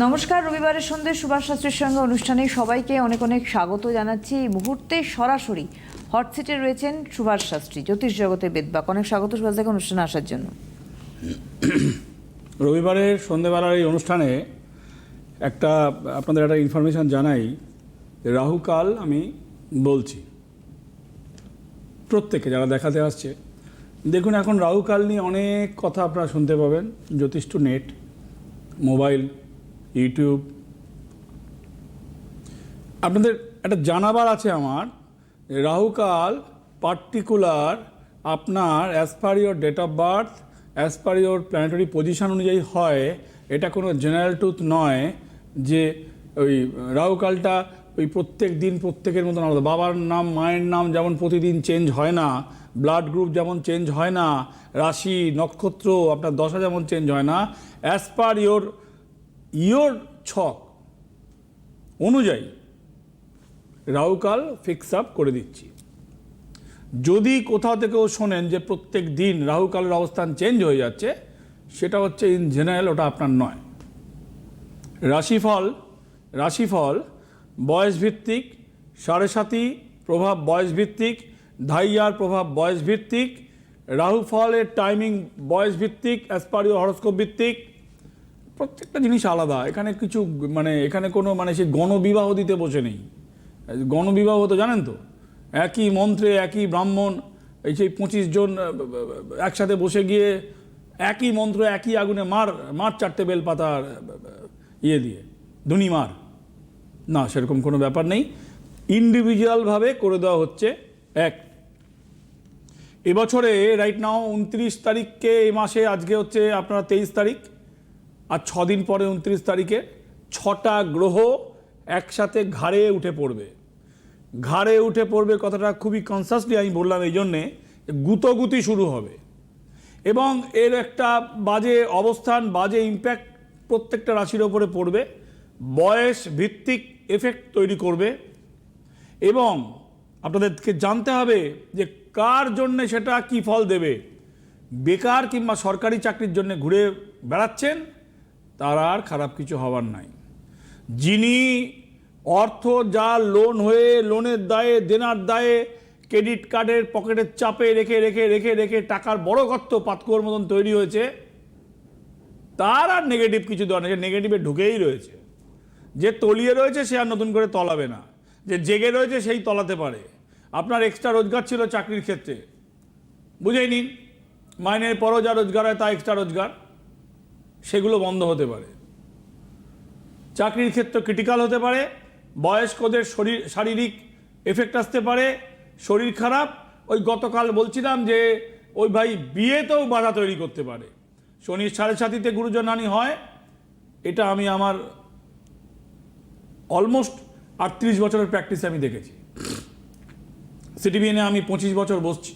নমস্কার, রবিবারের সন্ধ্যে সুভাষ শাস্ত্রীর সঙ্গে অনুষ্ঠানে সবাইকে অনেক অনেক স্বাগত জানাচ্ছি। এই মুহূর্তে সরাসরি হট সিটে রয়েছেন সুভাষ শাস্ত্রী, জ্যোতিষ জগতের বেদবাক অনেক স্বাগত সুভাষ দাকে অনুষ্ঠানে আসার জন্য। রবিবারের সন্ধেবেলার এই অনুষ্ঠানে একটা, আপনাদের একটা ইনফরমেশান জানাই রাহুকাল আমি বলছি। প্রত্যেকে যারা দেখাতে আসছে, দেখুন এখন রাহুকাল নিয়ে অনেক কথা আপনারা শুনতে পাবেন। জ্যোতিষ নেট, মোবাইল ইউটিউব। আপনাদের একটা জানাবার আছে আমার রাহুকাল পার্টিকুলার আপনার as per your date of birth as per your planetary position অনুযায়ী হয়, এটা কোনো জেনারেল ট্রুথ নয় যে ওই রাহুকালটা ওই প্রত্যেক দিন প্রত্যেকের মতন আলাদা। বাবার নাম, মায়ের নাম যেমন প্রতিদিন চেঞ্জ হয় না ব্লাড গ্রুপ যেমন চেঞ্জ হয় না, রাশি, নক্ষত্র আপনার দশা যেমন চেঞ্জ হয় না অ্যাজ পার ইয়োর ইয়োর ছক অনুযায়ী রাহুকাল ফিক্স আপ করে দিচ্ছি। যদি কোথাও থেকেও শোনেন যে প্রত্যেক দিন রাহুকালের অবস্থান চেঞ্জ হয়ে যাচ্ছে, সেটা হচ্ছে ইন জেনারেল ওটা আপনার নয়। রাশিফল রাশিফল বয়স ভিত্তিক সাড়ে সাতি প্রভাব বয়স ভিত্তিক ধাইয়ার প্রভাব বয়স ভিত্তিক রাহু ফলের টাইমিং বয়স ভিত্তিক অ্যাজ পার হরস্কোপ ভিত্তিক প্রত্যেকটা জিনিস আলাদা। এখানে কিছু মানে এখানে কোনো মানে সে গণবিবাহ দিতে বসে নেই। গণবিবাহ তো জানেন তো? একই মন্ত্রে, একই ব্রাহ্মণ, এই সেই পঁচিশ জন একসাথে বসে গিয়ে একই মন্ত্র, একই আগুনে মার মার চারটে বেলপাতার ইয়ে দিয়ে, ধুনি মার। না, সেরকম কোনো ব্যাপার নেই। ইন্ডিভিজুয়ালভাবে করে দেওয়া হচ্ছে এক। এবছরে রাইট নাও উনত্রিশ তারিখকে, এই মাসে, আজকে হচ্ছে আপনারা তেইশ তারিখ। আর ছদিন পরে উনত্রিশ তারিখে ছটা গ্রহ একসাথে ঘাড়ে উঠে পড়বে। ঘাড়ে উঠে পড়বে কথাটা খুবই কনসাসলি আমি বললাম এই জন্যে গুতগুতি শুরু হবে। এবং এর একটা বাজে অবস্থান, বাজে ইম্প্যাক্ট প্রত্যেকটা রাশির ওপরে পড়বে। বয়স ভিত্তিক এফেক্ট তৈরি করবে। এবং আপনাদেরকে জানতে হবে যে কার জন্যে সেটা কি ফল দেবে। বেকার কিংবা সরকারি চাকরির জন্য ঘুরে বেড়াচ্ছেন তার আর খারাপ কিছু হওয়ার নাই। যিনি অর্থ যা লোন হয়ে লোনের দায়ে, দেনার দায়ে ক্রেডিট কার্ডের পকেটের চাপে রেখে রেখে রেখে রেখে টাকার বড় গর্ত পাতকুয়োর মতন তৈরি হয়েছে, তার আর নেগেটিভ কিছু দেওয়া নেই। নেগেটিভে ঢুকেই রয়েছে। যে তলিয়ে রয়েছে সে আর নতুন করে তলাবে না। যে জেগে রয়েছে সেই তলাতে পারে। আপনার এক্সট্রা রোজগার ছিল চাকরির ক্ষেত্রে। বুঝেই নিন। মাইনের পরও যা রোজগার হয় তা এক্সট্রা রোজগার। সেগুলো বন্ধ হতে পারে। চাকরির ক্ষেত্র ক্রিটিক্যাল হতে পারে, বয়স্কদের শরীর, শারীরিক এফেক্ট আসতে পারে, শরীর খারাপ। ওই গতকাল বলছিলাম যে, ওই ভাই বিয়েতেও বাধা তৈরি করতে পারে। শনির সাড়ে সাতিতে গুরুজন হানি হয়, এটা আমি আমার অলমোস্ট আটত্রিশ বছরের প্র্যাকটিসে আমি দেখেছি। সিটিবিএনে আমি পঁচিশ বছর বসছি।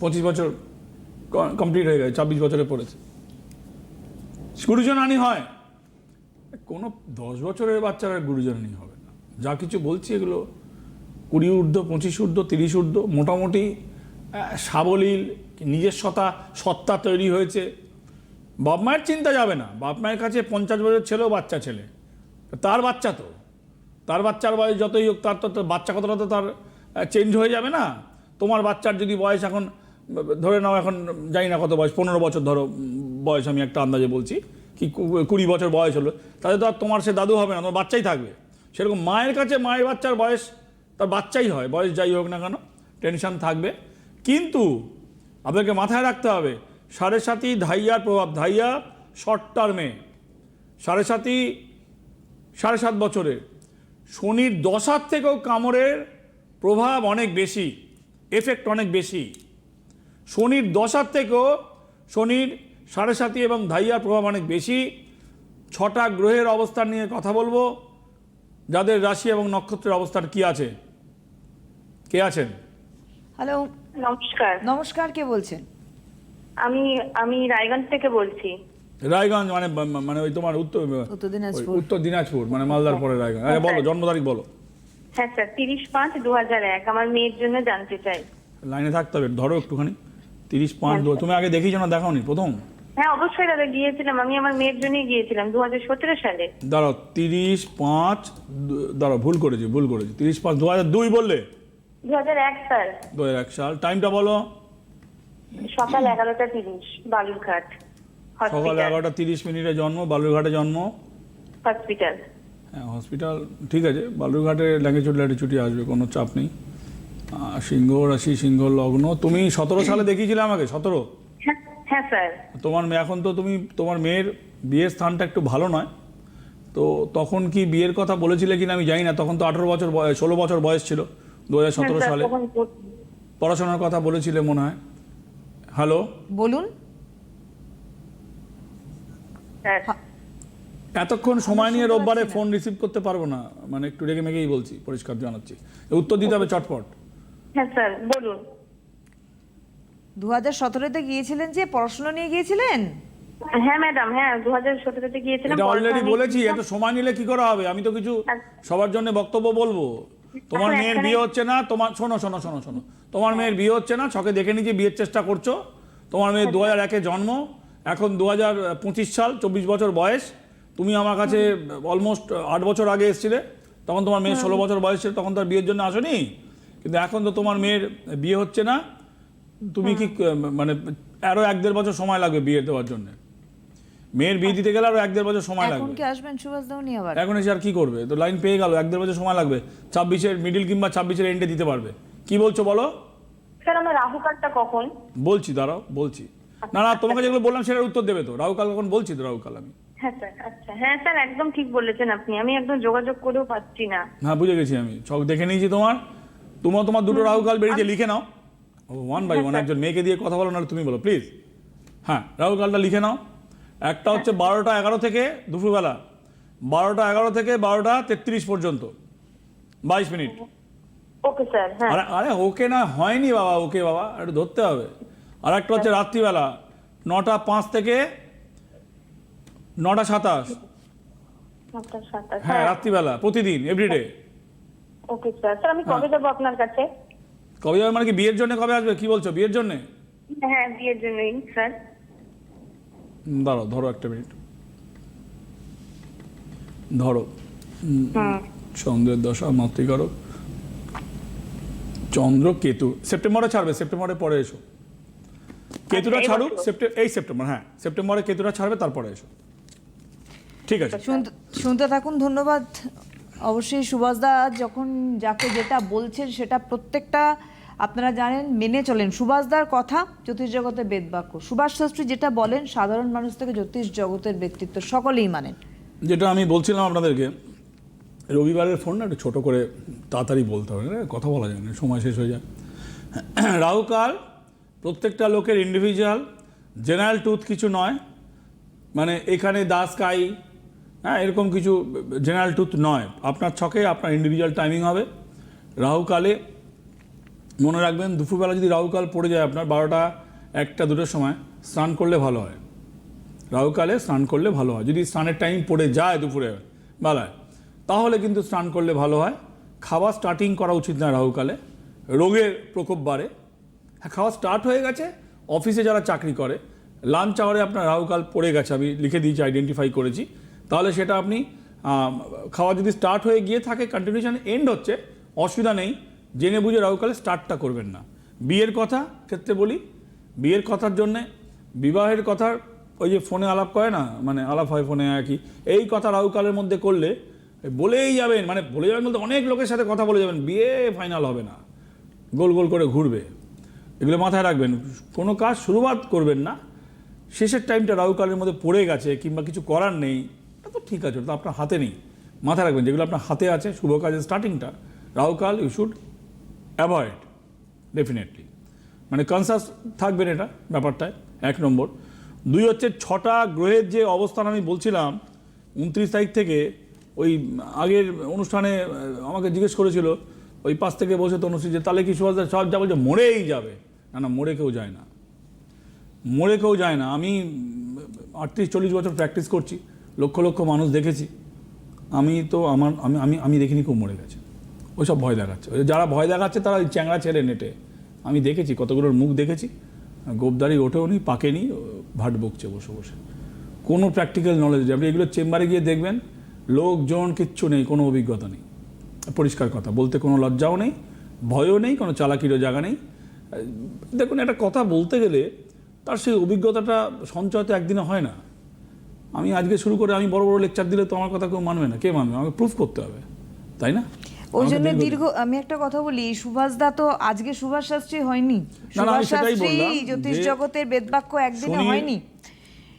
পঁচিশ বছর কমপ্লিট হয়ে গেছে, ছাব্বিশ বছরে পড়েছে। গুরুজনানি হয়। কোনো দশ বছরের বাচ্চারা গুরুজনানি হবে না। যা কিছু বলছি এগুলো কুড়ি ঊর্ধ্ব, পঁচিশ ঊর্ধ্ব, তিরিশ ঊর্ধ্ব, মোটামুটি সাবলীল, নিজস্বতা, সত্তা তৈরি হয়েছে। বাপ মায়ের চিন্তা যাবে না। বাপ মায়ের কাছে পঞ্চাশ বছর ছেলেও বাচ্চা ছেলে। তার বাচ্চা তো। তার বাচ্চার বয়স যতই হোক, তার তো বাচ্চা কতটা তো তার চেঞ্জ হয়ে যাবে না। তোমার বাচ্চার যদি বয়স এখন, ধরে নাও এখন, জানি না কত বয়স, পনেরো বছর ধরো বয়স আমি একটা আন্দাজে বলছি, কি কুড়ি বছর বয়স হলো, তাহলে তো আর তোমার সে দাদু হবে না, তোমার বাচ্চাই থাকবে। সেরকম মায়ের কাছে মায়ের বাচ্চার বয়স, তার বাচ্চাই হয়, বয়স যাই হোক না কেন টেনশন থাকবে। কিন্তু আপনাকে মাথায় রাখতে হবে, সাড়ে সাতি ধাইয়ার প্রভাব, ধাইয়া শর্ট টার্মে সাড়ে সাতি সাড়ে সাত বছরে, শনির দশার থেকেও কামড়ের প্রভাব অনেক বেশি এফেক্ট অনেক বেশি। শনির দশার থেকেও শনির সাড়ে সাতি এবং ধাইয়ার প্রভাব অনেক বেশি। ছটা গ্রহের অবস্থান নিয়ে কথা বলব। যাদের রাশি এবং নক্ষত্রের অবস্থান কি আছে? কে আছেন? হ্যালো নমস্কার। নমস্কার কে বলছেন? আমি আমি রায়গঞ্জ থেকে বলছি। রায়গঞ্জ মানে মানে ওই তোমার উত্তর উত্তর দিনাজপুর। উত্তর দিনাজপুর মানে মালদার পরে রায়গঞ্জ। হ্যাঁ বলো জন্ম তারিখ বলো। হ্যাঁ স্যার তিরিশ পাঁচ দু হাজার এক। আমার মেয়ের জন্য জানতে চাই। লাইনে থাকতে হবে ধরো একটুখানি। তিরিশ পাঁচ দু তুমি আগে দেখিয়েছো না দেখাওনি প্রথম? হ্যাঁ অবশ্যই দাদা গিয়েছিলাম। আমি আমার মেয়ের জন্যই গিয়েছিলাম দু হাজার সতেরো সালে। দাঁড়াও তিরিশ পাঁচ দাঁড়াও ভুল করেছি ভুল করেছি। তিরিশ পাঁচ দু হাজার দুই বললে? দু হাজার এক সাল। দু হাজার এক সাল। টাইমটা বলো। সকাল এগারোটা তিরিশ বালুরঘাট সকাল এগারোটা তিরিশ মিনিটে জন্ম বালুরঘাটে জন্ম? হসপিটাল হ্যাঁ হসপিটাল ঠিক আছে। বালুরঘাটে ল্যাঙ্গেচুট ল্যাটিচুটি আসবে কোনো চাপ নেই। সিংহ রাশি সিংহ লগ্ন তুমি সতেরো সালে দেখিয়েছিলে আমাকে সতেরো? হ্যাঁ হ্যাঁ স্যার। তোমার মেয়ে এখন তো তুমি তোমার মেয়ের বিয়ের স্থানটা একটু ভালো নয়। তো তখন কি বিয়ের কথা বলেছিলে কিনা আমি জানি না। তখন তো আঠেরো বছর বয়স ষোলো বছর বয়স ছিল দু হ্যাঁ, স্যার, সালে। পড়াশোনার কথা বলেছিলে মনে হয়। হ্যালো? বলুন। এতক্ষণ সময় নিয়ে রোববারে ফোন রিসিভ করতে পারব না। মানে একটু রেগে মেগেই বলছি পরিষ্কার জানাচ্ছি। উত্তর দিতে হবে চটপট। হ্যাঁ স্যার বলুন। দু হাজার সতেরোতে গিয়েছিলেন যে পড়াশোনা নিয়ে গিয়েছিলেন? হ্যাঁ ম্যাডাম হ্যাঁ দু হাজার সতেরোতে গিয়েছিলাম এটা অলরেডি বলেছি এত সময় নিলে কি করা হবে? আমি তো কিছু সবার জন্য বক্তব্য বলব। তোমার মেয়ের বিয়ে হচ্ছে না তোমার শোনো শোনো শোনো শোনো। তোমার মেয়ের বিয়ে হচ্ছে না ছকে দেখে নিয়ে বিয়ের চেষ্টা করছ। তোমার মেয়ের দু হাজার একে জন্ম এখন দু হাজার পঁচিশ সাল চব্বিশ বছর বয়স। তুমি আমার কাছে অলমোস্ট আট বছর আগে এসেছিলে তখন তোমার মেয়ের ষোলো বছর বয়স ছিল তখন তার বিয়ের জন্য আসনি। কিন্তু এখন তো তোমার মেয়ের বিয়ে হচ্ছে না তুমি কি মানে আরও এক দেড় বছর সময় লাগবে বিয়ে দেওয়ার জন্য? মেয়ের বিয়ে দিতে গেলে আরও এক দেড় বছর সময় এখন লাগবে। কি আসবেন সুভাষ দাউনি আবার? এখন এসে আর কি করবে? তো লাইন পেয়ে গেল এক দেড় বছর সময় লাগবে। ছাব্বিশের মিডিল কিংবা ছাব্বিশের এন্ডে দিতে পারবে। কি বলছো বলো? স্যার আমার রাহু কার্ডটা কখন? বলছি দাঁড়াও বলছি। না না তোমাকে যেগুলো বললাম সেটার উত্তর দেবে তো। রাহুকাল কখন? বলছি তো রাহুকাল আমি। হ্যাঁ স্যার আচ্ছা। হ্যাঁ স্যার একদম ঠিক বলেছেন আপনি। আমি একদম যোগাযোগ করেও পাচ্ছি না। হ্যাঁ বুঝে গেছি আমি। ছক দেখে নিয়েছি তোমার। তোমার তোমার দুটো রাহুকাল বেরিয়েছে লিখে নাও। ওয়ান বাই ওয়ান একজন মেয়েকে দিয়ে কথা বলো নাহলে তুমি বলো প্লিজ হ্যাঁ রাহুল কালটা লিখে নাও। একটা হচ্ছে বারোটা এগারো থেকে দুপুরবেলা। বারোটা এগারো থেকে বারোটা তেত্রিশ পর্যন্ত। বাইশ মিনিট। ওকে স্যার হ্যাঁ। আরে আরে ওকে না হয়নি বাবা ওকে বাবা একটু ধরতে হবে। আর একটা হচ্ছে রাত্রিবেলা নটা পাঁচ থেকে নটা সাতাশ। সাতটা হ্যাঁ রাত্রিবেলা প্রতিদিন এভরিডে ওকে স্যার স্যার আমি কবে যাব আপনার কাছে? কবে যাবে? মানে কি বিয়ের জন্য কবে আসবে? কি বলছো? বিয়ের জন্য? হ্যাঁ বিয়ের জন্যই স্যার। দাঁড়াও ধরো একটা মিনিট। ধরো চন্দ্রের দশা মাতৃকারক। চন্দ্র কেতু। সেপ্টেম্বরে ছাড়বে সেপ্টেম্বরে পরে এসো। কেতুটা আচ্ছা, এই ছাড়ুক সেপ্টেম্বর এই সেপ্টেম্বর হ্যাঁ। সেপ্টেম্বরে কেতুটা ছাড়বে তারপরে এসো। ঠিক আছে। শুনতে শুনতে থাকুন ধন্যবাদ। অবশ্যই সুভাষদা যখন যাকে যেটা বলছেন সেটা প্রত্যেকটা আপনারা জানেন, মেনে চলেন। সুভাষদার কথা জ্যোতিষ জগতের বেদবাক্য সুভাষ শাস্ত্রী যেটা বলেন, সাধারণ মানুষ থেকে জ্যোতিষ জগতের ব্যক্তিত্ব সকলেই মানেন। যেটা আমি বলছিলাম আপনাদেরকে, রবিবারের ফোন না একটু ছোটো করে তাড়াতাড়ি বলতে হবে না কথা বলা যায় না, সময় শেষ হয়ে যায়। রাহুকাল প্রত্যেকটা লোকের ইন্ডিভিজুয়াল জেনারেল টুথ কিছু নয়। মানে এখানে দাস কাই হ্যাঁ এরকম কিছু জেনারেল টুথ নয়। আপনার ছকে আপনার ইন্ডিভিজুয়াল টাইমিং হবে। রাহুকালে মনে রাখবেন, দুপুরবেলা যদি রাহুকাল পড়ে যায় আপনার বারোটা একটা, দুটোর সময়, স্নান করলে ভালো হয়। রাহুকালে স্নান করলে ভালো হয়। যদি স্নানের টাইম পড়ে যায় দুপুরে বেলায়, তাহলে কিন্তু স্নান করলে ভালো হয়। খাওয়া স্টার্টিং করা উচিত না রাহুকালে। রোগের প্রকোপ বাড়ে। হ্যাঁ খাওয়া স্টার্ট হয়ে গেছে অফিসে যারা চাকরি করে লাঞ্চ আওয়ারে আপনার রাহুকাল পড়ে গেছে। আমি লিখে দিয়েছি আইডেন্টিফাই করেছি। তাহলে সেটা আপনি খাওয়া যদি স্টার্ট হয়ে গিয়ে থাকে কন্টিনিউশন এন্ড হচ্ছে, অসুবিধা নেই। জেনে বুঝে রাহুকালে স্টার্টটা করবেন না। বিয়ের কথা ক্ষেত্রে বলি, বিয়ের কথার জন্যে, বিবাহের কথার ওই যে ফোনে আলাপ করে না মানে আলাপ হয় ফোনে আর কি এই কথা রাহুকালের মধ্যে করলে বলেই যাবেন মানে বলে যাবেন বলতে অনেক লোকের সাথে কথা বলে যাবেন, বিয়ে ফাইনাল হবে না। গোল গোল করে ঘুরবে। এগুলো মাথায় রাখবেন। কোনো কাজ শুরুবাত করবেন না। শেষের টাইমটা রাহুকালের মধ্যে পড়ে গেছে, কিংবা কিছু করার নেই। এটা তো ঠিক আছে, ওটা তো আপনার হাতে নেই। মাথায় রাখবেন, যেগুলো আপনার হাতে আছে, শুভ কাজের স্টার্টিংটা রাহুকাল ইউ শুড অ্যাভয়েড ডেফিনেটলি মানে কনসাস থাকবেন এটা, ব্যাপারটায়, এক নম্বর। দুই হচ্ছে, ছটা গ্রহের যে অবস্থান আমি বলছিলাম, উনত্রিশ তারিখ থেকে, ওই আগের অনুষ্ঠানে আমাকে জিজ্ঞেস করেছিল, ওই পাশ থেকে বসে তনুশ্রী যে, তাহলে কি সুভাষ সব যা বলছে, মরেই যাবে? না না, মরে কেউ যায় না। মরে কেউ যায় না। আমি আটত্রিশ, চল্লিশ বছর প্র্যাকটিস করছি। লক্ষ লক্ষ মানুষ দেখেছি। আমি তো আমার, আমি আমি আমি দেখিনি কেউ মরে গেছে। ওইসব ভয় দেখাচ্ছে। ওই যারা ভয় দেখাচ্ছে তারা ওই চ্যাংড়া ছেড়ে নেটে। আমি দেখেছি, কতগুলোর মুখ দেখেছি। গোপদারি ওঠেও নি পাকেনি ভাট বকছে বসে বসে। কোনো প্র্যাকটিক্যাল নলেজ আপনি এগুলো চেম্বারে গিয়ে দেখবেন, লোকজন কিচ্ছু নেই, কোনো অভিজ্ঞতা নেই। পরিষ্কার কথা, বলতে কোনো লজ্জাও নেই, ভয়ও নেই, কোনো চালাকিরও জায়গা নেই। দেখুন, একটা কথা বলতে গেলে তার সেই অভিজ্ঞতাটা সঞ্চয় তো একদিনে হয় না। আমি আজকে শুরু করে আমি বড় বড় লেকচার দিলে তো আমার কথা কেউ মানবে না। কে মানবে? আমাকে প্রুফ করতে হবে। তাই না? ওই জন্য দীর্ঘ- আমি একটা কথা বলি সুভাষ দা তো আজকে সুভাষ শাস্ত্রী হয়নি। সুভাষ শাস্ত্রী জ্যোতিষ জগতের বেদবাক্য একদিনে হয়নি।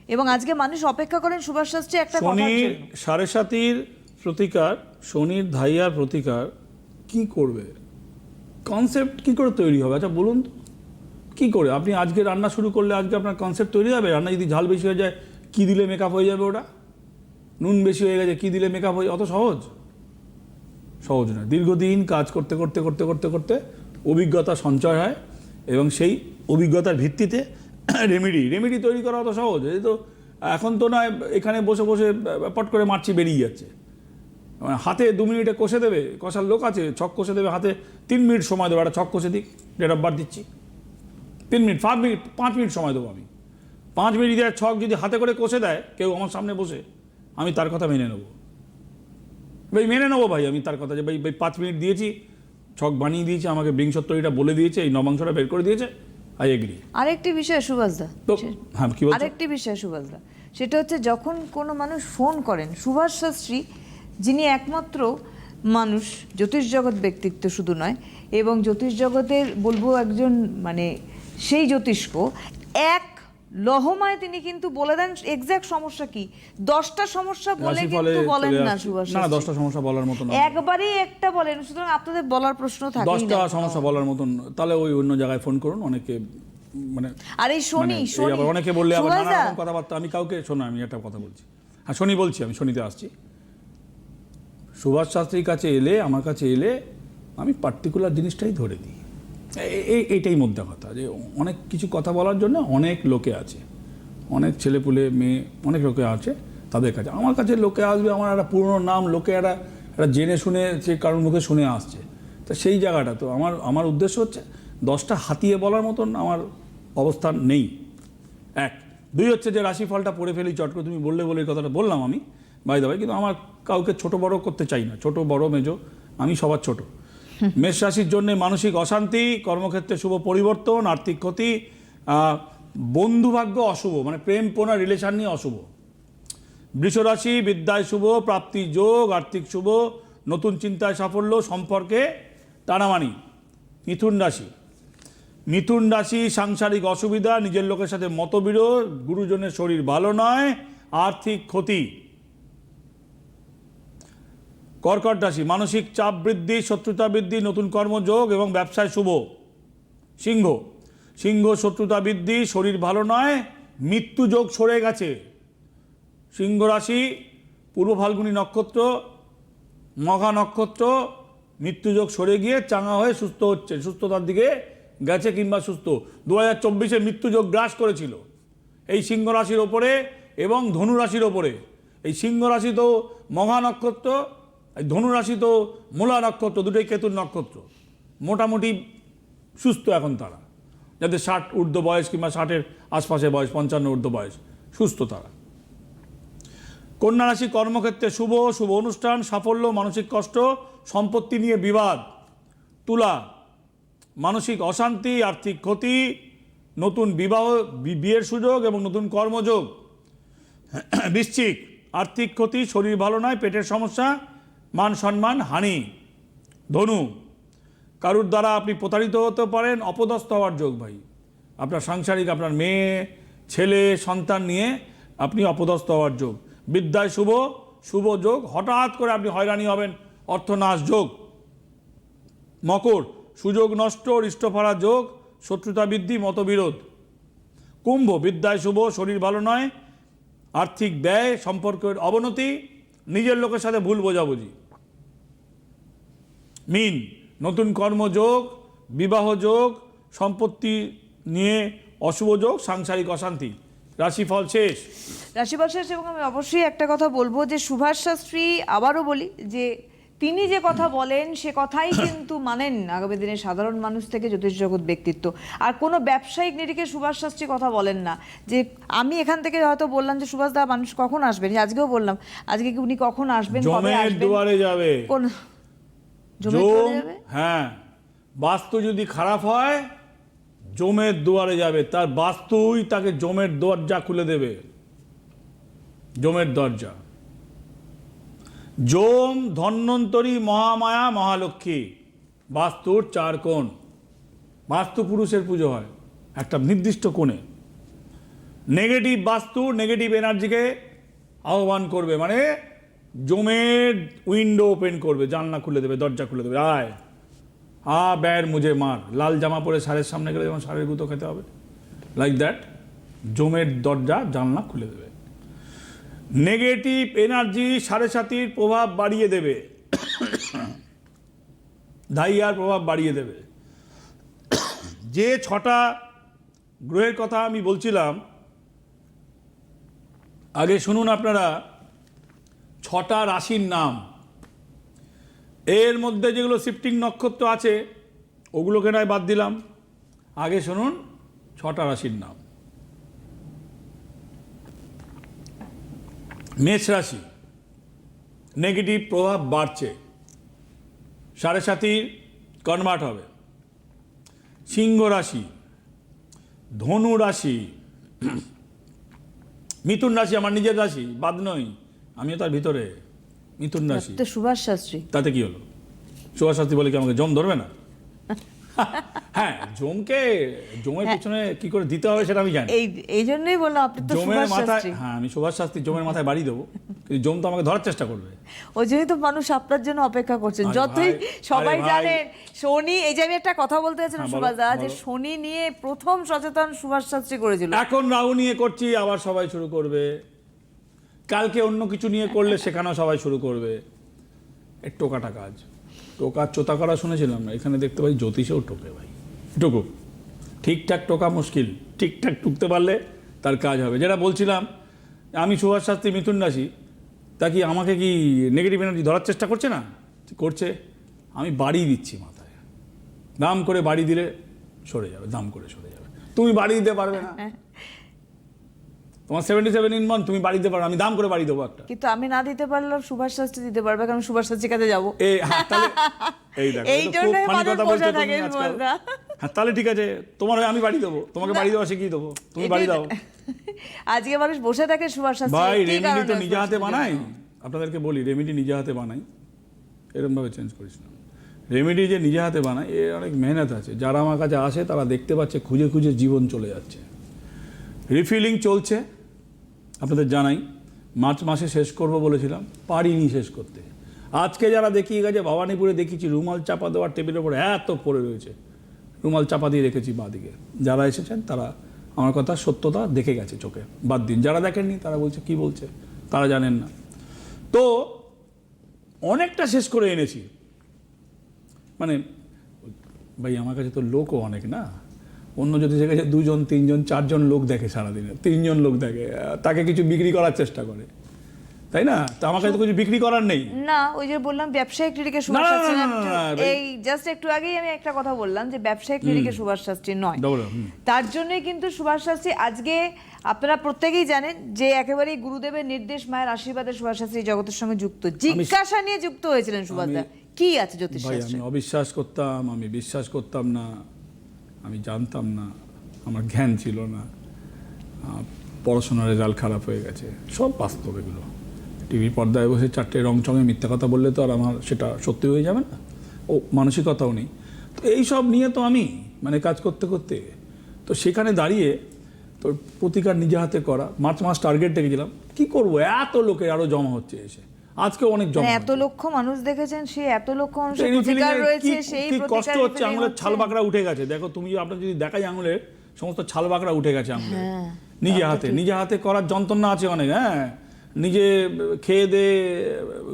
এবং আজকে মানুষ অপেক্ষা করেন সুভাষ শাস্ত্রী একটা কথা শনির সাড়ে সাতির প্রতিকার শনির ধাইয়ার প্রতিকার কি করবে? কনসেপ্ট কি করে তৈরি হবে? আচ্ছা বলুন তো। কি করে? আপনি আজকে রান্না শুরু করলে আজকে আপনার কনসেপ্ট তৈরি হবে? রান্না যদি ঝাল বেশি হয়ে যায় কি দিলে মেকআপ হয়ে যাবে ওটা? নুন বেশি হয়ে গেছে, কি দিলে মেকআপ হয়ে অত সহজ? সহজ নয়। দীর্ঘদিন কাজ করতে করতে করতে করতে করতে অভিজ্ঞতা সঞ্চয় হয় এবং সেই অভিজ্ঞতার ভিত্তিতে রেমেডি রেমেডি তৈরি করা অত সহজ। এই তো এখন তো নয়, এখানে বসে বসে পট করে মারছি, বেরিয়ে যাচ্ছে। মানে হাতে দু মিনিটে কষে দেবে, কষার লোক আছে, ছক কষে দেবে হাতে, তিন মিনিট সময় দেবে, একটা ছক কষে দিক ডেট অফ বার্থ দিচ্ছি। তিন মিনিট, পাঁচ মিনিট পাঁচ মিনিট সময় দেবো আমি। পাঁচ মিনিটের ছক যদি হাতে করে কষে দেয় কেউ আমার সামনে বসে আমি তার কথা মেনে নেব। ভাই মেনে নেব ভাই আমি তার কথা যে ভাই ভাই পাঁচ মিনিট দিয়েছি ছক বানিয়ে দিয়েছে আমাকে বিংশত্তরীটা বলে দিয়েছে এই নবাংশটা বের করে দিয়েছে আই এগ্রি আরেকটি বিষয় সুভাষ দা তো হ্যাঁ কি আরেকটি বিষয় সুভাষ দা সেটা হচ্ছে যখন কোনো মানুষ ফোন করেন সুভাষ শাস্ত্রী যিনি একমাত্র মানুষ জ্যোতিষ জগৎ ব্যক্তিত্ব শুধু নয় এবং জ্যোতিষ জগতের বলব একজন মানে সেই জ্যোতিষ্ক এক লহমায় তিনি কিন্তু বলে দেন এক্স্যাক্ট সমস্যা কি? দশটা সমস্যা বলে কিন্তু বলেন না সুভাষ না দশটা সমস্যা বলার মতো না। একবারেই একটা বলেন সুতরাং আপনাদের বলার প্রশ্ন থাকে দশটা সমস্যা বলার মতন তাহলে ওই অন্য জায়গায় ফোন করুন অনেকে মানে আরে শনি মানে শনি। অনেকে বললে আবার নানা রকম কথাবার্তা। আমি কাউকে শোনো আমি একটা কথা বলছি। হ্যাঁ শনি বলছি আমি শনিতে আসছি। সুভাষ শাস্ত্রীর কাছে এলে আমার কাছে এলে আমি পার্টিকুলার জিনিসটাই ধরে দিই এইটাই মধ্যে কথা, যে অনেক কিছু কথা বলার জন্য অনেক লোকে আছে। অনেক ছেলেপুলে মেয়ে, অনেক লোকে আছে তাদের কাছে। আমার কাছে লোকে আসবে, আমার একটা পুরনো নাম, লোকে একটা একটা জেনে শুনে সে কারোর মুখে শুনে আসছে। তো সেই জায়গাটা, তো আমার আমার উদ্দেশ্য হচ্ছে দশটা হাতিয়ে বলার মতন আমার অবস্থান নেই। এক। দুই হচ্ছে যে রাশিফলটা পড়ে ফেলি, চট করে তুমি বললে বলে এই কথাটা বললাম আমি বাই দাবাই কিন্তু আমার কাউকে ছোট বড় করতে চাই না। ছোট, বড়, মেজো, আমি সবার ছোট। মেষ রাশির জন্য মানসিক অশান্তি, কর্মক্ষেত্রে শুভ পরিবর্তন, আর্থিক ক্ষতি বন্ধুভাগ্য অশুভ মানে প্রেম পোনা রিলেশন নিয়ে অশুভ। বৃষরাশি, বিদ্যায় শুভ প্রাপ্তি যোগ, আর্থিক শুভ, নতুন চিন্তায় সাফল্য, সম্পর্কে টানামানি। মিথুন রাশি। মিথুন রাশি সাংসারিক অসুবিধা, নিজের লোকের সাথে মতবিরোধ, গুরুজনের শরীর ভালো নয়, আর্থিক ক্ষতি। কর্কট রাশি, মানসিক চাপ বৃদ্ধি, শত্রুতা বৃদ্ধি, নতুন কর্মযোগ এবং ব্যবসায় শুভ। সিংহ সিংহ শত্রুতা বৃদ্ধি, শরীর ভালো নয়, মৃত্যু যোগ সরে গেছে। সিংহ রাশি, পূর্ব ফাল্গুনী নক্ষত্র, মঘা নক্ষত্র মৃত্যুযোগ সরে গিয়ে চাঙা হয়ে সুস্থ হচ্ছে, সুস্থতার দিকে গেছে কিংবা সুস্থ। দু হাজার চব্বিশে মৃত্যুযোগ গ্রাস করেছিল। এই সিংহ রাশির ওপরে এবং ধনু রাশির ওপরে। এই সিংহ রাশি তো মঘা নক্ষত্র এই ধনু তো মূলা নক্ষত্র, দুটোই কেতুর নক্ষত্র। মোটামুটি সুস্থ এখন তারা। যাদের ষাট ঊর্ধ্ব বয়স কিংবা ষাটের আশপাশে বয়স, পঞ্চান্ন ঊর্ধ্ব বয়স, সুস্থ তারা। কন্যা রাশি কর্মক্ষেত্রে শুভ শুভ অনুষ্ঠান, সাফল্য, মানসিক কষ্ট, সম্পত্তি নিয়ে বিবাদ, তুলা, মানসিক অশান্তি, আর্থিক ক্ষতি, নতুন বিবাহ বিয়ের সুযোগ এবং নতুন কর্মযোগ। বৃশ্চিক, আর্থিক ক্ষতি, শরীর ভালো নয়, পেটের সমস্যা মান সম্মান, হানি। ধনু, কারুর দ্বারা আপনি প্রতারিত হতে পারেন, অপদস্থ হওয়ার যোগ ভাই। আপনার সাংসারিক, আপনার মেয়ে, ছেলে, সন্তান নিয়ে আপনি অপদস্থ হওয়ার যোগ। বিদ্যায় শুভ শুভ যোগ, হঠাৎ করে আপনি হয়রানি হবেন, অর্থনাশ যোগ। মকর, সুযোগ নষ্ট হৃষ্টফাড়া যোগ, শত্রুতা বৃদ্ধি, মতবিরোধ। কুম্ভ, বিদ্যায় শুভ, শরীর ভালো নয়, আর্থিক ব্যয়, সম্পর্কের অবনতি নিজের লোকের সাথে ভুল বোঝাবুঝি। মিন, নতুন কর্মযোগ বিবাহ যোগ, সম্পত্তি নিয়ে অশুভ যোগ, সাংসারিক অশান্তি। রাশিফল শেষ। রাশিফল শেষ এবং আমি অবশ্যই একটা কথা বলব যে সুভাষ শাস্ত্রী আবারও বলি যে তিনি যে কথা বলেন সে কথাই কিন্তু মানেন আগামী দিনে সাধারণ মানুষ থেকে জ্যোতিষ জগৎ ব্যক্তিত্ব। আর কোনো ব্যবসায়িক নিরিখে সুভাষ শাস্ত্রী কথা বলেন না। যে আমি এখান থেকে হয়তো বললাম যে সুভাষ দা মানুষ কখন আসবেন? আজকেও বললাম আজকে কি উনি কখন আসবেন? কবে আসবেন? দুয়ারে যাবে। কোন হ্যাঁ। বাস্তু যদি খারাপ হয় জমের দুয়ারে যাবে। তার বাস্তুই তাকে জমের দরজা খুলে দেবে। জমের দরজা। জম ধন্বন্তরী মহামায়া মহালক্ষ্মী। বাস্তুর চার কোণ। বাস্তু পুরুষের পুজো হয় একটা নির্দিষ্ট কোণে। নেগেটিভ বাস্তু নেগেটিভ এনার্জিকে আহ্বান করবে মানে জমের উইন্ডো ওপেন করবে, জানলা খুলে দেবে, দরজা খুলে দেবে, আয়। আ, ব্যার মুঝে মার। লাল জামা পরে সারের সামনে গেলে যেমন সারের গুঁতো খেতে হবে। লাইক দ্যাট জমের দরজা, জানলা খুলে দেবে। নেগেটিভ এনার্জি সাড়ে সাতির প্রভাব বাড়িয়ে দেবে। ধাইয়ার প্রভাব বাড়িয়ে দেবে। যে ছটা গ্রহের কথা আমি বলছিলাম, আগে শুনুন আপনারা, ছটা রাশির নাম। এর মধ্যে যেগুলো শিফটিং নক্ষত্র আছে, ওগুলোকে নয় বাদ দিলাম। আগে শুনুন, ছটা রাশির নাম। মেষ রাশি নেগেটিভ প্রভাব বাড়ছে। সাড়ে সাতির কনভার্ট হবে। সিংহ রাশি ধনু রাশি মিথুন রাশি আমার নিজের রাশি বাদ নই আমিও তার ভিতরে মিথুন রাশি। সুভাষ শাস্ত্রী তাতে কি হলো? সুভাষ শাস্ত্রী বলে কি আমাকে জম ধরবে না? হ্যাঁ জমকে জমের পিছনে কি করে দিতে হবে সেটা আমি জানি। এই এই জন্যই বললাম আপনি তো জমের সুভাষ মাথায় শাস্ত্রী। হ্যাঁ আমি সুভাষ শাস্ত্রী জমের মাথায় বাড়ি দেবো কিন্তু জম তো আমাকে ধরার চেষ্টা করবে। ওই জন্যই তো মানুষ আপনার জন্য অপেক্ষা করছেন যতই সবাই। জানেন শনি এই যে আমি একটা কথা বলতে চাইছিলাম হ্যাঁ, সুভাষ দা যে। শনি নিয়ে প্রথম সচেতন সুভাষ শাস্ত্রী করেছিল। এখন রাহু নিয়ে করছি আবার সবাই শুরু করবে। কালকে অন্য কিছু নিয়ে করলে সেখানেও সবাই শুরু করবে। টোকাটা কাজ। টোকা চোতা করা শুনেছিলাম না? এখানে দেখতে পাই জ্যোতিষেও টোকে ভাই। টোকো ঠিকঠাক টোকা মুশকিল। ঠিকঠাক টুকতে পারলে তার কাজ হবে। যেটা বলছিলাম, আমি সুভাষ শাস্ত্রী মিথুন রাশি, তা কি আমাকে কি নেগেটিভ এনার্জি ধরার চেষ্টা করছে না? করছে। আমি বাড়ি দিচ্ছি মাথায়। দাম করে বাড়ি দিলে সরে যাবে, দাম করে সরে যাবে। তুমি বাড়ি দিতে পারবে না। তোমার সেভেন্টি সেভেন ইন মন তুমি বাড়ি দিতে পারো আমি দাম করে বাড়ি দেবো একটা। কিন্তু আমি না দিতে পারলেও সুভাষ শাস্ত্রী দিতে পারবে কারণ সুভাষ শাস্ত্রীর কাছে যাব। এই হ্যাঁ, এই দেখো এই জন্যই কথা বলছো তুমি আজকাল। হ্যাঁ তাহলে ঠিক আছে তোমার হয়ে আমি বাড়ি দেবো তোমাকে বাড়ি দেওয়া শিখিয়ে দেবো তুমি বাড়ি দাও। আজকে মানুষ বসে থাকে সুভাষ ভাই রেমেডি তো নিজে হাতে বানাই? আপনাদেরকে বলি রেমেডি নিজে হাতে বানাই। এরমভাবে চেঞ্জ করিস না। রেমেডি যে নিজে হাতে বানায় এর অনেক মেহনত আছে। যারা আমার কাছে আসে তারা দেখতে পাচ্ছে খুঁজে খুঁজে জীবন চলে যাচ্ছে। রিফিলিং চলছে আপনাদের জানাই, মার্চ মাসে শেষ করব বলেছিলাম, পারিনি শেষ করতে। আজকে যারা দেখিয়ে গেছে, ভবানীপুরে দেখিয়েছি রুমাল চাপা দেওয়ার টেবিলের উপরে এত পড়ে রয়েছে। রুমাল চাপা দিয়ে রেখেছি বাঁদিকে যারা এসেছেন, তারা আমার কথা সত্যতা দেখে গেছে চোখে। বাদ দিন, যারা দেখেননি, তারা বলছে, কি বলছে? তারা জানেন না। তো, অনেকটা শেষ করে এনেছি। মানে ভাই, আমার কাছে তো লোকও অনেক না? অন্য যদি কাছে দুজন তিনজন চারজন লোক দেখে সারাদিনে তিনজন লোক দেখে তাকে কিছু বিক্রি করার চেষ্টা করে। তাই না? তো আমার কাছে তো কিছু বিক্রি করার নেই। না ওই যে বললাম ব্যবসায়িক সুভাষ এই জাস্ট একটু আগেই আমি একটা কথা বললাম যে ব্যবসায়িক সুভাষ শাস্ত্রী নয়। তার জন্যই কিন্তু সুভাষ শাস্ত্রী আজকে আপনারা প্রত্যেকেই জানেন যে একেবারেই গুরুদেবের নির্দেশ মায়ের আশীর্বাদে সুভাষ শাস্ত্রী জগতের সঙ্গে যুক্ত। জিজ্ঞাসা নিয়ে যুক্ত হয়েছিলেন সুভাষ দা। কি আছে জ্যোতিষ আমি অবিশ্বাস করতাম আমি বিশ্বাস করতাম না। আমি জানতাম না, আমার জ্ঞান ছিল না পড়াশোনার রেজাল্ট খারাপ হয়ে গেছে, সব বাস্তব এগুলো। টিভির পর্দায় বসে চারটে রংচঙে মিথ্যা কথা বললে তো আর আমার সেটা সত্যি হয়ে যাবে না, ও মানসিকতাও নেই। তো এই সব নিয়ে তো আমি মানে কাজ করতে করতে, তো সেখানে দাঁড়িয়ে তো প্রতিকার নিজে হাতে করা, মার্চ মাস টার্গেট রেখেছিলাম কি করব? এত লোকের আরও জমা হচ্ছে এসে। আজকেও অনেক জমা মানে এত লক্ষ মানুষ দেখেছেন সেই এত লক্ষ মানুষের এই প্রতিকার রয়েছে সেই কি কষ্ট হচ্ছে আঙুলের ছাল বাকড়া উঠে গেছে। দেখো তুমি আপনার যদি দেখাই আঙুলের সমস্ত ছাল বাকড়া উঠে গেছে আঙুলে। হ্যাঁ, নিজে হাতে নিজে হাতে করার যন্ত্রণা আছে অনেক হ্যাঁ? নিজে খেয়ে দে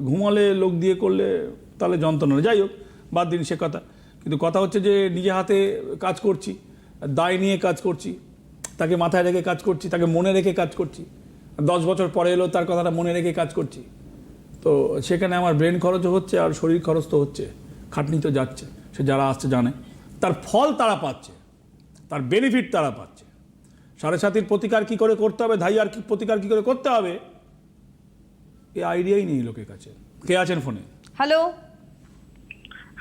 ঘুমালে লোক দিয়ে করলে তাহলে যন্ত্রণা। যাই হোক বাদ দিন সে কথা। কিন্তু কথা হচ্ছে যে নিজে হাতে কাজ করছি দায় নিয়ে কাজ করছি তাকে মাথায় রেখে কাজ করছি তাকে মনে রেখে কাজ করছি। দশ বছর পরে এলো তার কথাটা মনে রেখে কাজ করছি। তো সেখানে আমার ব্রেন খরচও হচ্ছে আর শরীর খরচ তো হচ্ছে খাটনি তো যাচ্ছে সে যারা আসছে জানে। তার ফল তারা পাচ্ছে তার বেনিফিট তারা পাচ্ছে। সাড়ে সাতির প্রতিকার কি করে করতে হবে ধাইয়ার কি প্রতিকার কি করে করতে হবে এ আইডিয়াই নেই লোকের কাছে। কে আছেন ফোনে? হ্যালো।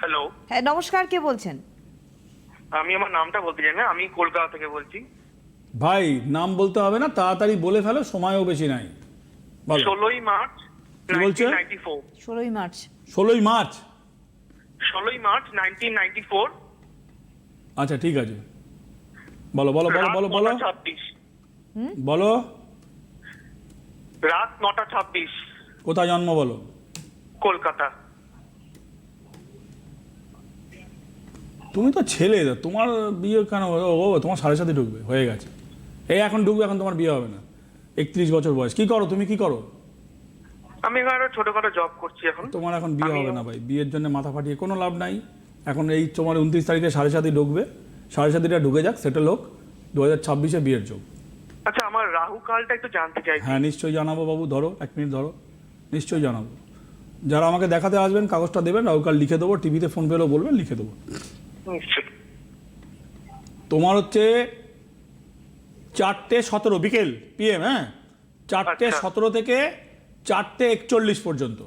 হ্যালো। হ্যাঁ নমস্কার কে বলছেন? আমি আমার নামটা বলতে চাই না আমি কলকাতা থেকে বলছি। ভাই নাম বলতে হবে না তাড়াতাড়ি বলে ফেলো সময়ও বেশি নাই। ষোলোই মার্চ কি বলছে? ষোলোই মার্চ। ষোলোই মার্চ? ষোলোই মার্চ নাইনটিন নাইনটি ফোর আচ্ছা ঠিক আছে। বলো বলো বলো বলো বলো। বলো। রাত নটা ছাব্বিশ। কোথায় জন্ম বলো? কলকাতা। তুমি তো ছেলে তোমার বিয়ে কেন ও, তোমার সাড়ে সাথে ঢুকবে হয়ে গেছে। এই এখন ঢুকবে এখন তোমার বিয়ে হবে না। একত্রিশ বছর বয়স। কি করো তুমি কি করো? আমি এখানে ছোটখাটো জব করছি এখন। তোমার এখন বিয়ে হবে না ভাই। বিয়ের জন্য মাথা ফাটিয়ে কোনো লাভ নাই। এখন এই তোমার উনত্রিশ তারিখে সাড়ে সাথে ঢুকবে। সাড়ে সাতিটা ঢুকে যাক সেটেল হোক। দু হাজার ছাব্বিশে বিয়ের যোগ আচ্ছা আমার রাহু কালটা একটু জানতে চাইছি হ্যাঁ নিশ্চয়ই জানাব বাবু ধরো এক মিনিট ধরো। নিশ্চয়ই জানাব। যারা আমাকে দেখাতে আসবেন কাগজটা দেবেন রাহু কাল লিখে দেবো টিভিতে ফোন পেলেও বলবেন লিখে দেবো। তোমার হচ্ছে চারটে সতেরো বিকেল পিএম হ্যাঁ? চারটে আচ্ছা। সতেরো থেকে চারটে একচল্লিশ পর্যন্ত।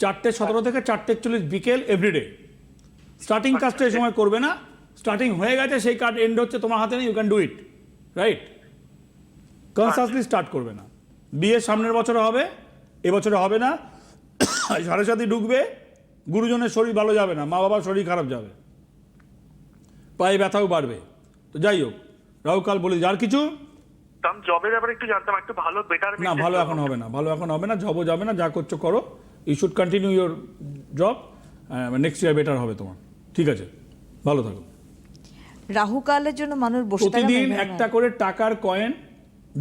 চারটে সতেরো থেকে চারটে একচল্লিশ বিকেল এভরিডে স্টার্টিং কাজটা এই সময় করবে না। স্টার্টিং হয়ে গেছে সেই কার্ড এন্ড হচ্ছে তোমার হাতে নেই you can do it right consciously start করবে না। বিয়ে সামনের বছরে হবে এবছরে হবে না। সাড়ে সাথে ঢুকবে গুরুজনের শরীর ভালো যাবে না মা বাবার শরীর খারাপ যাবে। পায়ে ব্যথাও বাড়বে। তো যাই হোক রাহুকাল বলি যার কিছু জবের ব্যাপারে একটু জানতাম একটু ভালো বেটার না ভালো এখন হবে। না ভালো এখন হবে না জবও যাবে না যা করছ করো। You should continue job next year better হবে তোমার। ঠিক আছে ভালো থাকো। রাহুকালের জন্য মানুষ বসে থাকা প্রতিদিন একটা করে টাকার কয়েন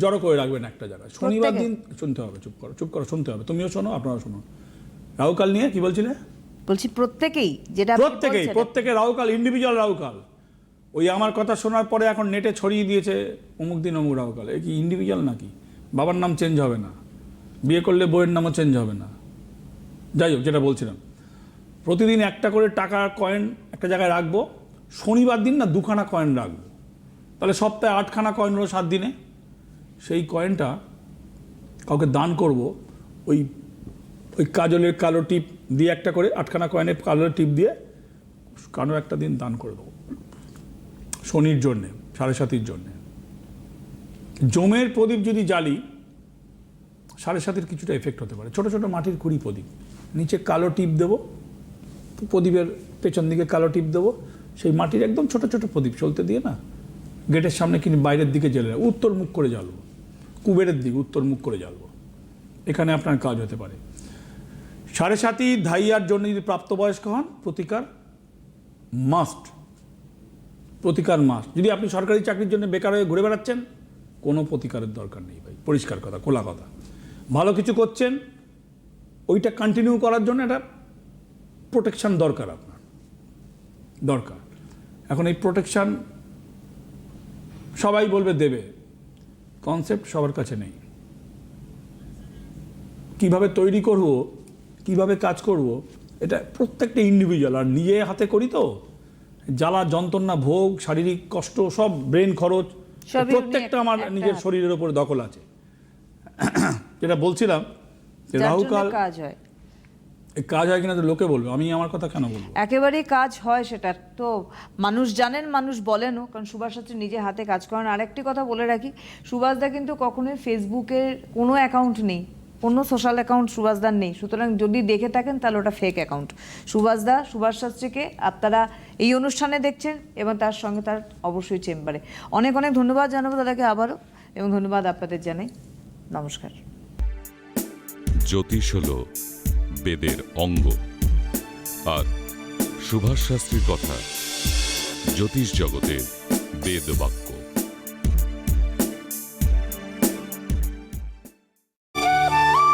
জড়ো করে রাখবেন একটা জায়গায়। শনিবার দিন শুনতে হবে চুপ করো চুপ করো শুনতে হবে। তুমিও শোনো আপনারাও শোনো। রাহুকাল নিয়ে কি বলছিলে? বলছি প্রত্যেকেই যেটা প্রত্যেকেই প্রত্যেকে রাহুকাল ইন্ডিভিজুয়াল রাহুকাল ওই আমার কথা শোনার পরে এখন নেটে ছড়িয়ে দিয়েছে অমুক দিন অমুক রাহুকাল। এ কি ইন্ডিভিজুয়াল নাকি? বাবার নাম চেঞ্জ হবে না। বিয়ে করলে বইয়ের নামও চেঞ্জ হবে না। যাই হোক, যেটা বলছিলাম। প্রতিদিন একটা করে টাকার কয়েন একটা জায়গায় রাখব। শনিবার দিন না দুখানা কয়েন রাখব। তাহলে সপ্তাহে আটখানা কয়েন হলো সাত দিনে। সেই কয়েনটা কাউকে দান করব। ওই ওই কাজলের কালো টিপ দিয়ে একটা করে আটখানা কয়েনের কালো টিপ দিয়ে কানো একটা দিন দান করে দেবো। শনির জন্যে, সাড়ে সাতির জন্যে। জমের প্রদীপ যদি জ্বালি, সাড়ে সাতের কিছুটা এফেক্ট হতে পারে। ছোট ছোট মাটির কুড়ি প্রদীপ। নিচে কালো টিপ দেবো, প্রদীপের পেছন দিকে কালো টিপ দেবো, সেই মাটির একদম ছোট ছোট প্রদীপ চলতে দিয়ে না, গেটের সামনে কিনে বাইরের দিকে রাখব। উত্তর মুখ করে জ্বালবো। কুবেরের দিকে উত্তর মুখ করে জ্বালবো। এখানে আপনার কাজ হতে পারে। সাড়ে সাতি ধাইয়ার জন্য যদি প্রাপ্তবয়স্ক হন, প্রতিকার মাস্ট। প্রতিকার মাস। যদি আপনি সরকারি চাকরির জন্য বেকার হয়ে ঘুরে বেড়াচ্ছেন, কোনো প্রতিকারের দরকার নেই ভাই। পরিষ্কার কথা, খোলা কথা। ভালো কিছু করছেন, ওইটা কন্টিনিউ করার জন্য একটা প্রোটেকশন দরকার আপনার। দরকার। এখন এই প্রোটেকশান সবাই বলবে দেবে। কনসেপ্ট সবার কাছে নেই। কীভাবে তৈরি করব, কীভাবে কাজ করব, এটা প্রত্যেকটা ইন্ডিভিজুয়াল আর নিজে হাতে করি তো জ্বালা যন্ত্রণা ভোগ শারীরিক কষ্ট সব ব্রেন খরচ প্রত্যেকটা আমার নিজের শরীরের ওপর দখল আছে। যেটা বলছিলাম যে রাহুকাল কাজ হয়। কাজ হয় কিনা তো লোকে বলবে। আমি আমার কথা কেন বলব? একেবারেই কাজ হয় সেটা তো মানুষ জানেন মানুষ বলেনও কারণ সুভাষ শাস্ত্রী নিজে হাতে কাজ করেন। আরেকটি কথা বলে রাখি সুভাষদা কিন্তু কখনোই ফেসবুকের কোনো অ্যাকাউন্ট নেই। কোনো সোশ্যাল অ্যাকাউন্ট সুভাষদার নেই। সুতরাং যদি দেখে থাকেন, তাহলে ওটা ফেক অ্যাকাউন্ট সুভাষদা সুভাষ শাস্ত্রীকে আপনারা এই অনুষ্ঠানে দেখছেন এবং তার সঙ্গে তার অবশ্যই চেম্বারে অনেক অনেক ধন্যবাদ জানাব দাদাকে আবারও এবং ধন্যবাদ আপনাদের জানাই। নমস্কার। জ্যোতিষ হল বেদের অঙ্গ। আর সুভাষ শাস্ত্রীর কথা জ্যোতিষ জগতের বেদ বাক্য।